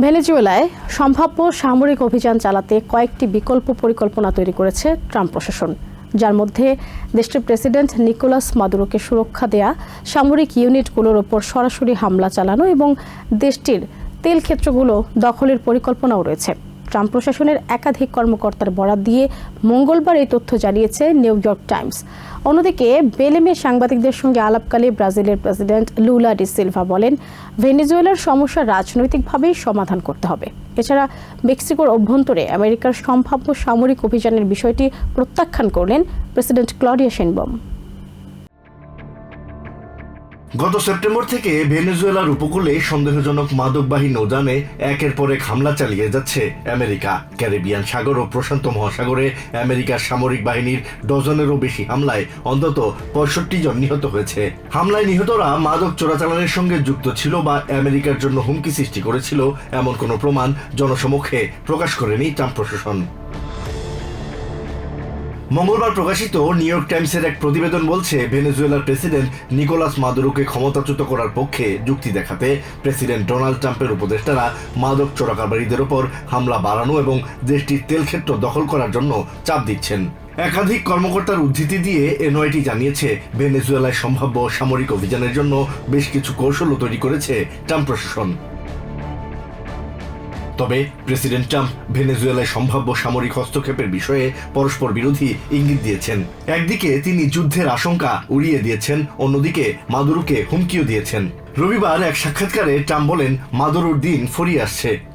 ভেনেজুয়েলায় সম্ভাব্য সামরিক অভিযান চালাতে কয়েকটি বিকল্প পরিকল্পনা তৈরি করেছে ট্রাম্প প্রশাসন, যার মধ্যে দেশটির প্রেসিডেন্ট নিকোলাস মাদুরোকে সুরক্ষা দেয়া, সামরিক ইউনিটগুলোর ওপর সরাসরি হামলা চালানো এবং দেশটির তেল ক্ষেত্রগুলো দখলের পরিকল্পনাও রয়েছে। ট্রাম্প প্রশাসনের একাধিক কর্মকর্তার বরাত দিয়ে মঙ্গলবার এই তথ্য জানিয়েছে নিউ ইয়র্ক টাইমস। অন্যদিকে বেলেমে সাংবাদিকদের সঙ্গে আলাপকালে ব্রাজিলের প্রেসিডেন্ট লুলা ডি সিলভা বলেন, ভেনেজুয়েলার সমস্যা রাজনৈতিকভাবেই সমাধান করতে হবে। এছাড়া মেক্সিকোর অভ্যন্তরে আমেরিকার সম্ভাব্য সামরিক অভিযানের বিষয়টি প্রত্যাখ্যান করলেন প্রেসিডেন্ট ক্লডিয়া শেনবম গত সেপ্টেম্বর থেকে ভেনেজুয়েলার উপকূলে সন্দেহজনক মাদকবাহী নৌযানে একের পর এক হামলা চালিয়ে যাচ্ছে আমেরিকা। ক্যারিবিয়ান সাগর ও প্রশান্ত মহাসাগরে আমেরিকার সামরিক বাহিনীর ডজনেরও বেশি হামলায় অন্তত পঁয়ষট্টি জন নিহত হয়েছে। হামলায় নিহতরা মাদক চোরাচালানের সঙ্গে যুক্ত ছিল বা আমেরিকার জন্য হুমকি সৃষ্টি করেছিল এমন কোনো প্রমাণ জনসমক্ষে প্রকাশ করেনি ট্রাম্প প্রশাসন। মঙ্গলবার প্রকাশিত নিউ ইয়র্ক টাইমসের এক প্রতিবেদন বলছে, ভেনেজুয়েলার প্রেসিডেন্ট নিকোলাস মাদুরোকে ক্ষমতাচ্যুত করার পক্ষে যুক্তি দেখাতে প্রেসিডেন্ট ডোনাল্ড ট্রাম্পের উপদেষ্টারা মাদক চোরাকারবারীদের ওপর হামলা বাড়ানো এবং দেশটির তেলক্ষেত্র দখল করার জন্য চাপ দিচ্ছেন। একাধিক কর্মকর্তার উদ্ধৃতি দিয়ে এনওয়াইটি জানিয়েছে, ভেনেজুয়েলায় সম্ভাব্য সামরিক অভিযানের জন্য বেশ কিছু কৌশলও তৈরি করেছে ট্রাম্প প্রশাসন। তবে প্রেসিডেন্ট ট্রাম্প ভেনেজুয়েলায় সম্ভাব্য সামরিক হস্তক্ষেপের বিষয়ে পরস্পর বিরোধী ইঙ্গিত দিয়েছেন। একদিকে তিনি যুদ্ধের আশঙ্কা উড়িয়ে দিয়েছেন, অন্যদিকে মাদুরুকে হুমকিও দিয়েছেন। রবিবার এক সাক্ষাৎকারে ট্রাম্প বলেন, মাদুরুর দিন ফুরিয়ে আসছে।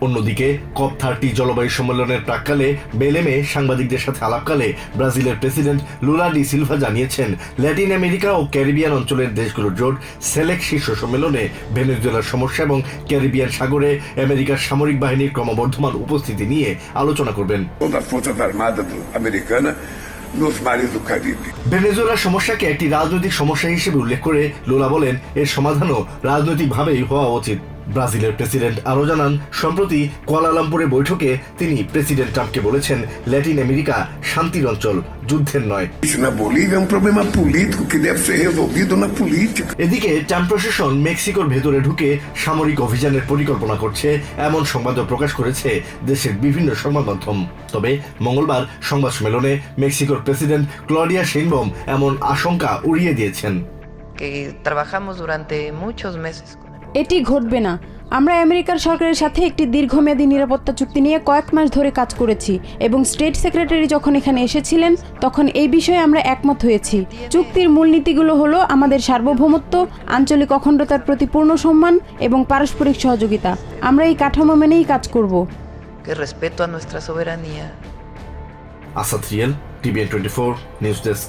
অন্যদিকে, কপ থার্টি জলবায়ু সম্মেলনের প্রাককালে বেলেমে সাংবাদিকদের সাথে আলাপকালে ব্রাজিলের প্রেসিডেন্ট লুলা ডি সিলভা জানিয়েছেন, ল্যাটিন আমেরিকা ও ক্যারিবিয়ান অঞ্চলের দেশগুলোর জোট সেলেক শীর্ষ সম্মেলনে ভেনেজুয়েলার সমস্যা এবং ক্যারিবিয়ান সাগরে আমেরিকার সামরিক বাহিনীর ক্রমবর্ধমান উপস্থিতি নিয়ে আলোচনা করবেন. ভেনেজুয়েলার সমস্যাকে একটি রাজনৈতিক সমস্যা হিসেবে উল্লেখ করে লোলা বলেন, এর সমাধানও রাজনৈতিকভাবেই হওয়া উচিত ব্রাজিলের প্রেসিডেন্ট আরও জানান সম্প্রতি কুয়ালালামপুরে বৈঠকে তিনি প্রেসিডেন্ট ট্রাম্পকে বলেছেন ল্যাটিন আমেরিকা শান্তির অঞ্চল যুদ্ধের নয়। Um. এদিকে ট্রাম্প প্রশাসন মেক্সিকোর ভেতরে ঢুকে সামরিক অভিযানের পরিকল্পনা করছে এমন সংবাদও প্রকাশ করেছে দেশের বিভিন্ন সংবাদ মাধ্যম তবে মঙ্গলবার সংবাদ সম্মেলনে মেক্সিকোর প্রেসিডেন্ট ক্লডিয়া শেনবম এমন আশঙ্কা উড়িয়ে দিয়েছেন। Que trabajamos durante muchos meses con el এটি ঘটবে না। আমরা আমেরিকার সরকারের সাথে একটি দীর্ঘমেয়াদী নিরাপত্তা চুক্তি নিয়ে কয়েক মাস ধরে কাজ করেছি এবং স্টেট সেক্রেটারি যখন এখানে এসেছিলেন তখন এই বিষয়ে আমরা একমত হয়েছি। চুক্তির মূলনীতিগুলো হলো আমাদের সার্বভৌমত্ব আঞ্চলিক অখণ্ডতার প্রতি পূর্ণ সম্মান এবং পারস্পরিক সহযোগিতা। আমরা এই কাঠামো মেনেই কাজ করব. Asad real TVN twenty four news desk